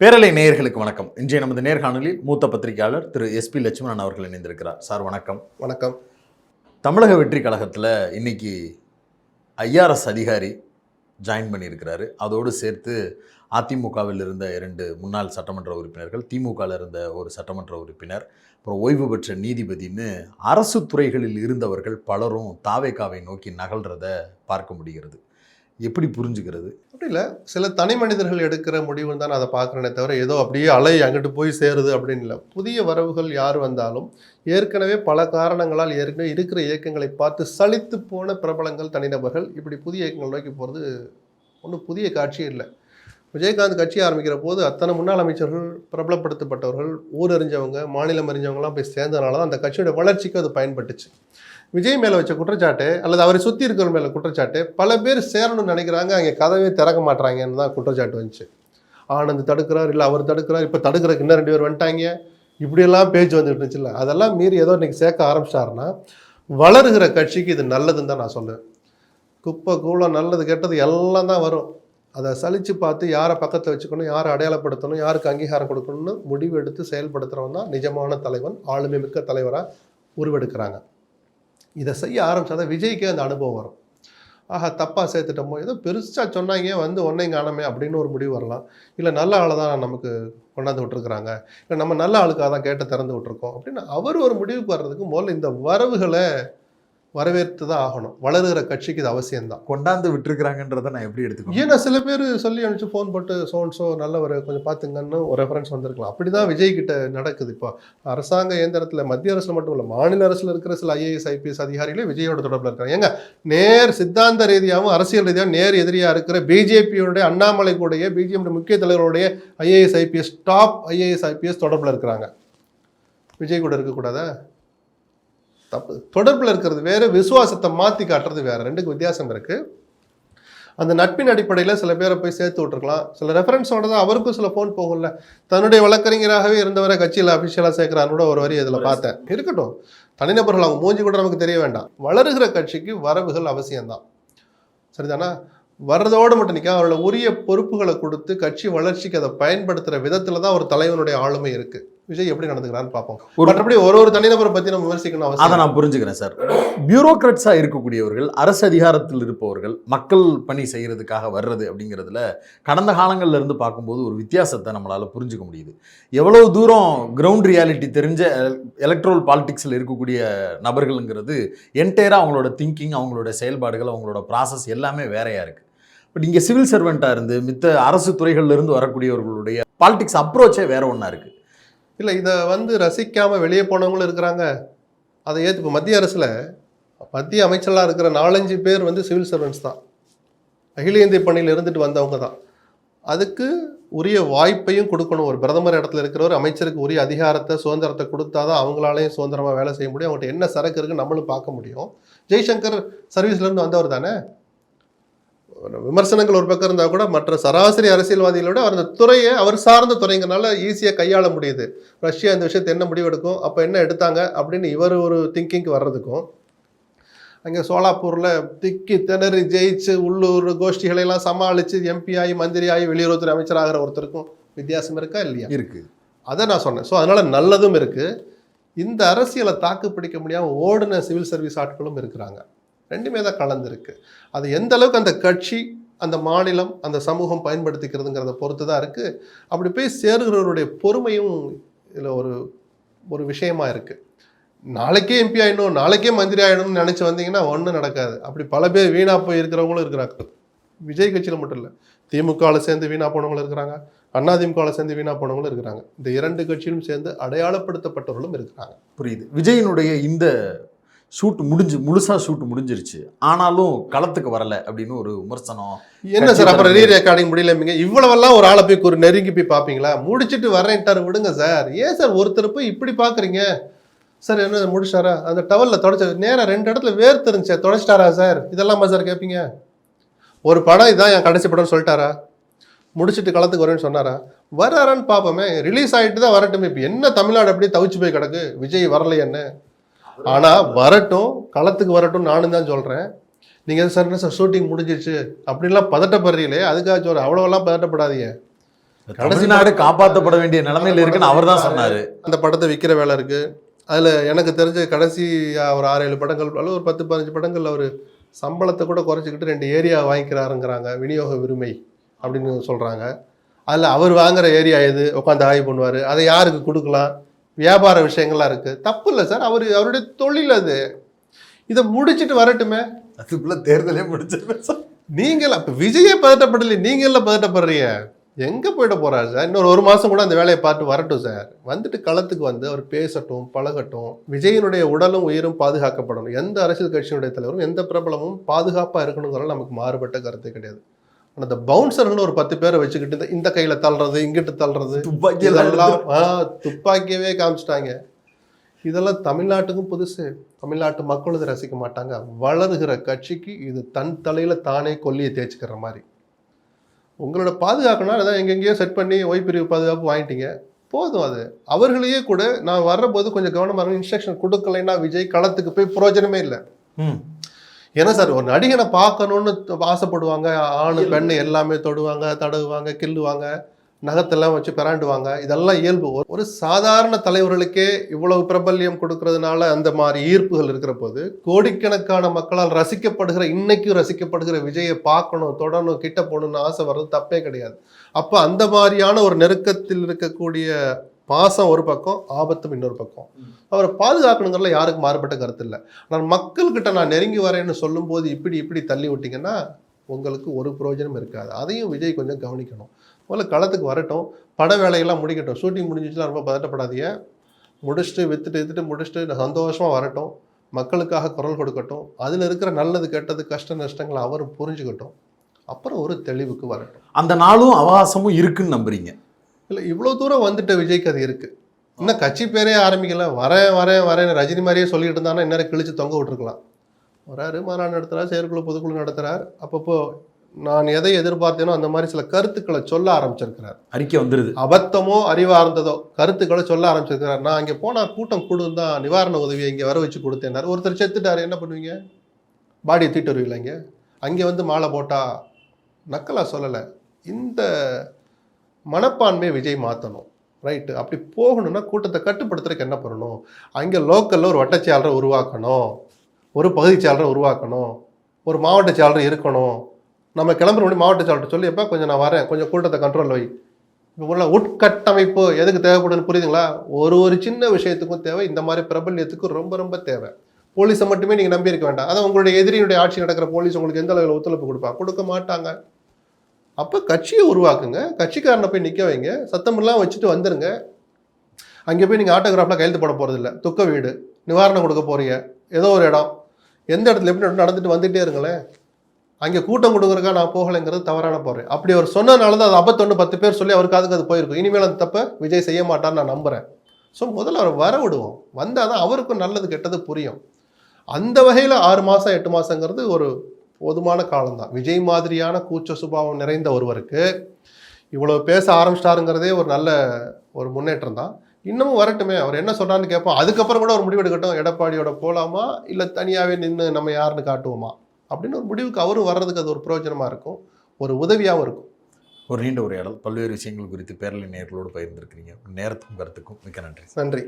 பேரலை நேயர்களுக்கு வணக்கம். இன்றைய நமது நேர்காணலில் மூத்த பத்திரிகையாளர் திரு எஸ்பி லட்சுமணன் அவர்கள் இணைந்திருக்கிறார். சார் வணக்கம். வணக்கம். தமிழக வெற்றி கழகத்தில் இன்னைக்கு ஐஆர்எஸ் அதிகாரி ஜாயின் பண்ணியிருக்கிறாரு. அதோடு சேர்த்து அதிமுகவில் இருந்த இரண்டு முன்னாள் சட்டமன்ற உறுப்பினர்கள் திமுகவில் இருந்த ஒரு சட்டமன்ற உறுப்பினர் அப்புறம் ஓய்வு பெற்ற நீதிபதின்னு அரசு துறைகளில் இருந்தவர்கள் பலரும் தாவேகாவை நோக்கி நகல்றத பார்க்க முடிகிறது. எப்படி புரிஞ்சுக்கிறது? அப்படி இல்லை சில தனி மனிதர்கள் எடுக்கிற முடிவு தான் அதை பார்க்குறேனே தவிர ஏதோ அப்படியே அலை அங்கிட்டு போய் சேருது அப்படின்னு இல்லை. புதிய வரவுகள் யார் வந்தாலும் ஏற்கனவே பல காரணங்களால் ஏற்கனவே இருக்கிற இயக்கங்களை பார்த்து சலித்து போன பிரபலங்கள் தனிநபர்கள் இப்படி புதிய இயக்கங்கள் நோக்கி போகிறது ஒன்றும் புதிய காட்சியே இல்லை. விஜயகாந்த் கட்சி ஆரம்பிக்கிற போது அத்தனை முன்னாள் அமைச்சர்கள் பிரபலப்படுத்தப்பட்டவர்கள் ஊர் அறிஞ்சவங்க மாநிலம் அறிஞ்சவங்கலாம் போய் சேர்ந்ததுனால தான் அந்த கட்சியோட வளர்ச்சிக்கு அது பயன்பட்டுச்சு. விஜய் மேலே வச்ச குற்றச்சாட்டு அல்லது அவரை சுற்றி இருக்கிற மேலே குற்றச்சாட்டு பல பேர் சேரணும்னு நினைக்கிறாங்க அங்கே கதவே திறக்க மாட்றாங்கன்னு தான் குற்றச்சாட்டு வந்துச்சு. ஆனந்த் தடுக்கிறார் இல்லை அவர் தடுக்கிறார் இப்போ தடுக்கிறதுக்கு இன்னும் ரெண்டு பேர் வந்துட்டாங்க. இப்படியெல்லாம் பேச்சு வந்துட்டு இருந்துச்சுல்ல அதெல்லாம் மீறி ஏதோ இன்றைக்கி சேர்க்க ஆரம்பிச்சிட்டாருன்னா வளருகிற கட்சிக்கு இது நல்லதுன்னு தான் நான் சொல்லுவேன். குப்பை கூலம் நல்லது கெட்டது எல்லாம் தான் வரும். அதை சலித்து பார்த்து யாரை பக்கத்தில் வச்சுக்கணும் யாரை அடையாளப்படுத்தணும் யாருக்கு அங்கீகாரம் கொடுக்கணும்னு முடிவு எடுத்து செயல்படுத்துகிறவன் தான் நிஜமான தலைவன் ஆளுமை மிக்க தலைவராக உருவெடுக்கிறாங்க. இதை செய்ய ஆரம்பிச்சாதான் விஜய்க்கே அந்த அனுபவம் வரும். ஆஹா தப்பாக சேர்த்துட்டோமோ? ஏதோ பெருசாக சொன்னாங்க வந்து ஒன்றையும் காணமே அப்படின்னு ஒரு முடிவு வரலாம். இல்லை நல்ல ஆளை தான் நமக்கு கொண்டாந்து விட்டுருக்குறாங்க. இல்லை நம்ம நல்ல ஆளுக்காக தான் கேட்டு திறந்து விட்டுருக்கோம் அப்படின்னு அவர் ஒரு முடிவுக்கு வர்றதுக்கு முதல்ல இந்த வரவுகளை வரவேற்று தான் ஆகணும். வளருகிற கட்சிக்கு இது அவசியம்தான். கொண்டாந்து விட்டுருக்குறாங்கன்றதை நான் எப்படி எடுத்துக்கணும் ஏன்னா சில பேர் சொல்லி அனுப்பிச்சு ஃபோன் போட்டு சோன் சோ நல்லவர் கொஞ்சம் பார்த்துங்கன்னு ஒரு ரெஃபரன்ஸ் வந்திருக்கலாம். அப்படி தான் விஜய் கிட்ட நடக்குது. இப்போ அரசாங்க இயந்திரத்தில் மத்திய அரசில் மட்டும் இல்லை மாநில அரசில் இருக்கிற சில ஐஏஎஸ் ஐபிஎஸ் அதிகாரிகளே விஜயோட தொடர்பில் இருக்காங்க. ஏங்க நேர் சித்தாந்த ரீதியாகவும் அரசியல் ரீதியாகவும் நேர் எதிரியாக இருக்கிற பிஜேபியோடைய அண்ணாமலை கூடைய பிஜேபி முக்கிய தலைவருடைய IAS IPS top IAS IPS தொடர்பில் இருக்கிறாங்க. விஜய் கூட இருக்கக்கூடாதா? தப்பு. தொடர்பில் இருக்கிறது வேற விசுவாசத்தை மாற்றி காட்டுறது வேற. ரெண்டுக்கு வித்தியாசம் இருக்கு. அந்த நட்பின் அடிப்படையில் சில பேரை போய் சேர்த்து விட்டுருக்கலாம். சில ரெஃபரன்ஸோட தான் அவருக்கும் சில ஃபோன் போகும்ல. தன்னுடைய வழக்கறிஞராகவே இருந்தவரை கட்சியில் அஃபிஷியலாக சேர்க்குறான்னு கூட ஒரு வரி இதில் பார்த்தேன். இருக்கட்டும். தனிநபர்கள் அவங்க மூஞ்சி கூட நமக்கு தெரிய வேண்டாம். வளருகிற கட்சிக்கு வரவுகள் அவசியம்தான். சரிதானா? வர்றதோடு மட்டும் நிற்க அவரோட உரிய பொறுப்புகளை கொடுத்து கட்சி வளர்ச்சிக்கு அதை பயன்படுத்துகிற விதத்தில் தான் ஒரு தலைவனுடைய ஆளுமை இருக்கு. விஜய் எப்படி நடந்துக்கிறான்னு பார்ப்போம். மற்றபடி ஒரு ஒரு தனிநபரை பற்றி நம்ம விமர்சிக்கணும் அதை நான் புரிஞ்சுக்கிறேன் சார். பியூரோக்ராட்ஸாக இருக்கக்கூடியவர்கள் அரசு அதிகாரத்தில் இருப்பவர்கள் மக்கள் பணி செய்கிறதுக்காக வர்றது அப்படிங்கிறதுல கடந்த காலங்கள்ல இருந்து பார்க்கும்போது ஒரு வித்தியாசத்தை நம்மளால் புரிஞ்சுக்க முடியுது. எவ்வளவு தூரம் கிரவுண்ட் ரியாலிட்டி தெரிஞ்ச எலக்ட்ரல் பாலிடிக்ஸில் இருக்கக்கூடிய நபர்களுங்கிறது என்டையராக அவங்களோட திங்கிங் அவங்களோட செயல்பாடுகள் அவங்களோட ப்ராசஸ் எல்லாமே வேறையா இருக்கு. பட் இங்கே சிவில் சர்வெண்ட்டாக இருந்து மித்த அரசு துறைகள்ல இருந்து வரக்கூடியவர்களுடைய பாலிடிக்ஸ் அப்ரோச்சே வேற ஒன்றா இருக்கு. இல்லை இதை வந்து ரசிக்காமல் வெளியே போனவங்களும் இருக்கிறாங்க. அதை ஏற்று இப்போ மத்திய அரசில் மத்திய அமைச்சராக இருக்கிற நாலஞ்சு பேர் வந்து சிவில் சர்வன்ஸ் தான். அகில இந்திய பணியில் இருந்துட்டு வந்தவங்க தான். அதுக்கு உரிய வாய்ப்பையும் கொடுக்கணும். ஒரு பிரதமர் இடத்துல இருக்கிற ஒரு அமைச்சருக்கு உரிய அதிகாரத்தை சுதந்திரத்தை கொடுத்தாதான் அவங்களாலையும் சுதந்திரமாக வேலை செய்ய முடியும். அவங்கள்ட்ட என்ன சரக்கு இருக்குன்னு நம்மளும் பார்க்க முடியும். ஜெய்சங்கர் சர்வீஸ்லேருந்து வந்தவர் தானே? விமர்சனங்கள் ஒரு பக்கம் இருந்தால் கூட மற்ற சராசரி அரசியல்வாதிகளோட அந்த துறையை அவர் சார்ந்த துறைங்கிறனால ஈஸியாக கையாள முடியுது. ரஷ்யா இந்த விஷயத்தை என்ன முடிவெடுக்கும்? அப்போ என்ன எடுத்தாங்க? அப்படின்னு இவர் ஒரு திங்கிங்க்கு வர்றதுக்கும் அங்கே சோலாப்பூரில் திக்கி திணறி ஜெயிச்சு உள்ளூர் கோஷ்டிகளை எல்லாம் சமாளித்து எம்பி ஆகி மந்திரி ஆகி வெளியுறவுத்துறை அமைச்சராகிற ஒருத்தருக்கும் வித்தியாசம் இருக்கா? இல்லையா? இருக்கு. அதை நான் சொன்னேன். ஸோ அதனால் நல்லதும் இருக்குது இந்த அரசியலை தாக்கு பிடிக்க முடியாமல் ஓடின சிவில் சர்வீஸ் ஆட்களும் இருக்கிறாங்க. ரெண்டுமே தான் கலந்துருக்கு. அது எந்த அளவுக்கு அந்த கட்சி அந்த மாநிலம் அந்த சமூகம் பயன்படுத்திக்கிறதுங்கிறத பொறுத்து தான் இருக்குது அப்படி போய் சேருகிறவருடைய பொறுமையும் இதில் ஒரு ஒரு விஷயமா இருக்குது நாளைக்கே எம்பி ஆயிடணும் நாளைக்கே மந்திரி ஆகிடணும்னு நினச்சி வந்தீங்கன்னா ஒன்றும் நடக்காது. அப்படி பல பேர் வீணாக போய் இருக்கிறவங்களும் இருக்கிறாங்க. விஜய் கட்சியில் மட்டும் இல்லை திமுகவில் சேர்ந்து வீணாக போனவங்களும் இருக்கிறாங்க அதிமுகவில் சேர்ந்து வீணாக போனவங்களும் இருக்கிறாங்க. இந்த இரண்டு கட்சியிலும் சேர்ந்து அடையாளப்படுத்தப்பட்டவர்களும் இருக்கிறாங்க. புரியுது. விஜயனுடைய இந்த ஷூட் முடிஞ்சு முழுசா ஷூட் முடிஞ்சிருச்சு. ஆனாலும் களத்துக்கு வரல அப்படின்னு ஒரு விமர்சனம். என்ன சார்? அப்புறம் ரீ ரெக்கார்டிங் முடியலமீங்க இவ்வளவெல்லாம் ஒரு ஆளை போய் ஒரு நெருங்கி போய் பார்ப்பீங்களா? முடிச்சிட்டு வரேன்ட்டாரு விடுங்க சார். ஏன் சார் ஒருத்தர் போய் இப்படி பார்க்குறீங்க? சார் என்ன முடிச்சாரா? அந்த டவலில் தொடச்ச நேராக ரெண்டு இடத்துல வேர்த்து இருந்துச்சு தொடச்சிட்டாரா சார்? இதெல்லாமா சார் கேட்பீங்க ஒரு படம் இதான் என் கடைசி படம்னு சொல்லிட்டாரா? முடிச்சிட்டு களத்துக்கு வரேன்னு சொன்னாரா? வராரான்னு பார்ப்போமே. ரிலீஸ் ஆகிட்டு தான் வரட்டுமே. இப்போ என்ன தமிழ்நாடு அப்படியே தவிச்சு போய் கிடக்கு? விஜய் வரலையேன்னு. ஆனால் வரட்டும் களத்துக்கு வரட்டும் நானும் தான் சொல்கிறேன் நீங்கள் சார் என்ன சார் ஷூட்டிங் முடிஞ்சிருச்சு? அப்படின்லாம் பதட்டப்படுறீங்களே அதுக்காக சொல்கிறேன் அவ்வளோவெல்லாம் பதட்டப்படாதீங்க. தமிழ்நாடு காப்பாற்றப்பட வேண்டிய நிலைமையில இருக்குன்னு அவர் தான் சொன்னாரு. அந்த படத்தை விற்கிற வேலை இருக்கு. அதில் எனக்கு தெரிஞ்ச கடைசி ஒரு ஆறு ஏழு படங்கள் அல்லது ஒரு பத்து பதினஞ்சு படங்கள் அவர் சம்பளத்தை கூட குறைச்சிக்கிட்டு ரெண்டு ஏரியா வாங்கிக்கிறாருங்கிறாங்க. விநியோக உரிமை அப்படின்னு சொல்கிறாங்க அதில் அவர் வாங்குற ஏரியா எது? உட்காந்து ஆய்வு பண்ணுவார். அதை யாருக்கு கொடுக்கலாம்? வியாபார விஷயங்கள்லாம் இருக்குது தப்பு இல்லை சார். அவர் அவருடைய தொழில் அது. இதை முடிச்சிட்டு வரட்டுமே. அதுக்குள்ள தேர்தலே முடிச்சிருப்பேன் சார். நீங்கள் அப்போ விஜயே பதட்டப்படலை நீங்கள் எல்லாம் பதட்டப்படுறீங்க? எங்கே போயிட போறாரு சார்? இன்னொரு ஒரு மாதம் கூட அந்த வேலையை பார்த்து வரட்டும் சார். வந்துட்டு களத்துக்கு வந்து அவர் பேசட்டும் பழகட்டும். விஜயனுடைய உடலும் உயிரும் பாதுகாக்கப்படணும். எந்த அரசியல் கட்சியினுடைய தலைவரும் எந்த பிரபலமும் பாதுகாப்பாக இருக்கணுங்கிறது நமக்கு மாறுபட்ட கருத்தே கிடையாது. ஆனால் இந்த பவுன்சர்னு ஒரு பத்து பேரை வச்சுக்கிட்டு இந்த- இந்த கையில் தள்ளுறது இங்கிட்டு தள்ளுறது துப்பாக்கி துப்பாக்கியவே காமிச்சிட்டாங்க. இதெல்லாம் தமிழ்நாட்டுக்கும் புதுசு. தமிழ்நாட்டு மக்களும் இதை ரசிக்க மாட்டாங்க. வளருகிற கட்சிக்கு இது தன் தலையில தானே கொல்லியை தேய்ச்சிக்கிற மாதிரி. உங்களோட பாதுகாக்கணும் அதான் எங்கெங்கேயோ செட் பண்ணி ஓய்பிரிவு பாதுகாப்பு வாங்கிட்டீங்க. போதும் அது. அவர்களையே கூட நான் வர்றபோது கொஞ்சம் கவனமாக இன்ஸ்ட்ரக்ஷன் கொடுக்கலைன்னா விஜய் களத்துக்கு போய் பிரயோஜனமே இல்லை. ம். ஏன்னா சார் ஒரு நடிகனை பார்க்கணும்னு ஆசைப்படுவாங்க ஆணு பெண்ணு எல்லாமே தொடுவாங்க தடவுவாங்க கில்லுவாங்க நகத்தெல்லாம் வச்சு பிராண்டுவாங்க. இதெல்லாம் இயல்பு. ஒரு- சாதாரண தலைவர்களுக்கே இவ்வளவு பிரபல்யம் கொடுக்கறதுனால அந்த மாதிரி ஈர்ப்புகள் இருக்கிற போது கோடிக்கணக்கான மக்களால் ரசிக்கப்படுகிற இன்னைக்கும் ரசிக்கப்படுகிற விஜயை பார்க்கணும் தொடரணும் கிட்ட போகணும்னு ஆசை வர்றது தப்பே கிடையாது. அப்போ அந்த மாதிரியான ஒரு நெருக்கத்தில் இருக்கக்கூடிய பாசம் ஒரு பக்கம் ஆபத்தும் இன்னொரு பக்கம். அவரை பாதுகாக்கணுங்கிறதுல யாருக்கும் மாறுபட்ட கருத்து இல்லை. ஆனால் மக்கள்கிட்ட நான் நெருங்கி வரேன்னு சொல்லும்போது இப்படி இப்படி தள்ளி விட்டீங்கன்னா உங்களுக்கு ஒரு பிரயோஜனம் இருக்காது. அதையும் விஜய் கொஞ்சம் கவனிக்கணும். முதல்ல களத்துக்கு வரட்டும். பட வேலையெல்லாம் முடிக்கட்டும். ஷூட்டிங் முடிஞ்சிச்சுன்னா ரொம்ப பதட்டப்படாதீங்க. முடிச்சுட்டு வித்துட்டு வித்துட்டு முடிச்சுட்டு சந்தோஷமாக வரட்டும். மக்களுக்காக குரல் கொடுக்கட்டும். அதில் இருக்கிற நல்லது கெட்டது கஷ்ட நஷ்டங்களை அவரும் புரிஞ்சுக்கட்டும். அப்புறம் ஒரு தெளிவுக்கு வரட்டும். அந்த நாளும் அவகாசமும் இருக்குன்னு நம்புறீங்க. இல்லை இவ்வளோ தூரம் வந்துட்ட விஜய்க்கு அது இருக்கு. இன்னும் கட்சி பேரே ஆரம்பிக்கல. வரேன் வரேன் வரேன் ரஜினி மாதிரியே சொல்லிட்டு இருந்தானா இந்நேரம் கிழிச்சு தொங்க விட்டுருக்கலாம். வராரு மாநாடு நடத்துறாரு செயற்குழு பொதுக்குழு நடத்துறார். அப்பப்போ நான் எதை எதிர்பார்த்தேனோ அந்த மாதிரி சில கருத்துக்களை சொல்ல ஆரம்பிச்சிருக்கிறார். அறிக்கை வந்துருது. அபத்தமோ அறிவார்ந்ததோ கருத்துக்களை சொல்ல ஆரம்பிச்சிருக்கிறார். நான் அங்கே போனால் கூட்டம் கூடும் தான் நிவாரண உதவியை இங்கே வர வச்சு கொடுத்தேன்னார். ஒருத்தர் செத்துட்டாரு என்ன பண்ணுவீங்க? பாடியை தீட்டு வருவீங்களா இங்கே? அங்கே வந்து மாலை போட்டா நக்கலா சொல்லலை. இந்த மனப்பான்மையை விஜய் மாற்றணும் ரைட்டு அப்படி போகணும்னா கூட்டத்தை கட்டுப்படுத்துறதுக்கு என்ன பண்ணணும்? அங்கே லோக்கலில் ஒரு வட்டச்செயலரை உருவாக்கணும். ஒரு பகுதி செயலரை உருவாக்கணும். ஒரு மாவட்ட செயலர் இருக்கணும். நம்ம கிளம்புற முன்னாடி மாவட்ட செயலர்கிட்ட சொல்லி எப்போ கொஞ்சம் நான் வரேன். கொஞ்சம் கூட்டத்தை கண்ட்ரோல் வை. இப்போ உள்ள உட்கட்டமைப்பு எதுக்கு தேவைப்படுதுன்னு புரியுதுங்களா? ஒரு ஒரு சின்ன விஷயத்துக்கும் தேவை. இந்த மாதிரி பிரபல்யத்துக்கும் ரொம்ப ரொம்ப தேவை. போலீஸை மட்டுமே நீங்கள் நம்பியிருக்க வேண்டாம். அதான் உங்களுடைய எதிரியுடைய ஆட்சி நடக்கிற போலீஸ் உங்களுக்கு எந்த அளவில் ஒத்துழைப்பு கொடுப்பா? கொடுக்க மாட்டாங்க. அப்போ கட்சியை உருவாக்குங்க. கட்சிக்காரனை போய் நிற்க வைங்க. சத்தமெல்லாம் வச்சுட்டு வந்துடுங்க அங்கே போய் நீங்கள் ஆட்டோகிராஃபில் கையெழுத்து போட போகிறதில்ல துக்க வீடு. நிவாரணம் கொடுக்க போகிறீங்க ஏதோ ஒரு இடம். எந்த இடத்துல எப்படி நடந்துட்டு வந்துட்டே இருங்களேன். அங்கே கூட்டம் கொடுக்குறக்கா நான் போகலைங்கிறது தவறான போகிறேன் அப்படி அவர் சொன்னனால தான் அது அபத்தொன்று பத்து பேர் சொல்லி அவருக்கு அதுக்கு அது போயிருக்கும். இனிமேல் அந்த தப்பை விஜய் செய்ய மாட்டான்னு நான் நம்புகிறேன் ஸோ முதல்ல அவர் வர விடுவோம். வந்தால் தான் அவருக்கும் நல்லது கெட்டது புரியும். அந்த வகையில் ஆறு மாதம் எட்டு மாதங்கிறது ஒரு போதுமான காலம்தான். விஜய் மாதிரியான கூச்ச சுபாவம் நிறைந்த ஒருவருக்கு இவ்வளோ பேச ஆரம்பிச்சிட்டாருங்கிறதே ஒரு நல்ல ஒரு முன்னேற்றம் தான் இன்னமும் வரட்டுமே அவர் என்ன சொல்றான்னு கேட்போம். அதுக்கப்புறம் கூட ஒரு முடிவு எடுக்கட்டும். எடப்பாடியோட போலாமா? இல்லை தனியாகவே நின்று நம்ம யாருன்னு காட்டுவோமா? அப்படின்னு ஒரு முடிவுக்கு அவரும் வர்றதுக்கு அது ஒரு பிரயோஜனமாக இருக்கும். ஒரு உதவியாகவும் இருக்கும். ஒரு நீண்ட உரையாடல். பல்வேறு விஷயங்கள் குறித்து பேரலை நேர்களோடு பகிர்ந்திருக்கிறீங்க. நேரத்துக்கும் கருத்துக்கும் மிக்க நன்றி. நன்றி.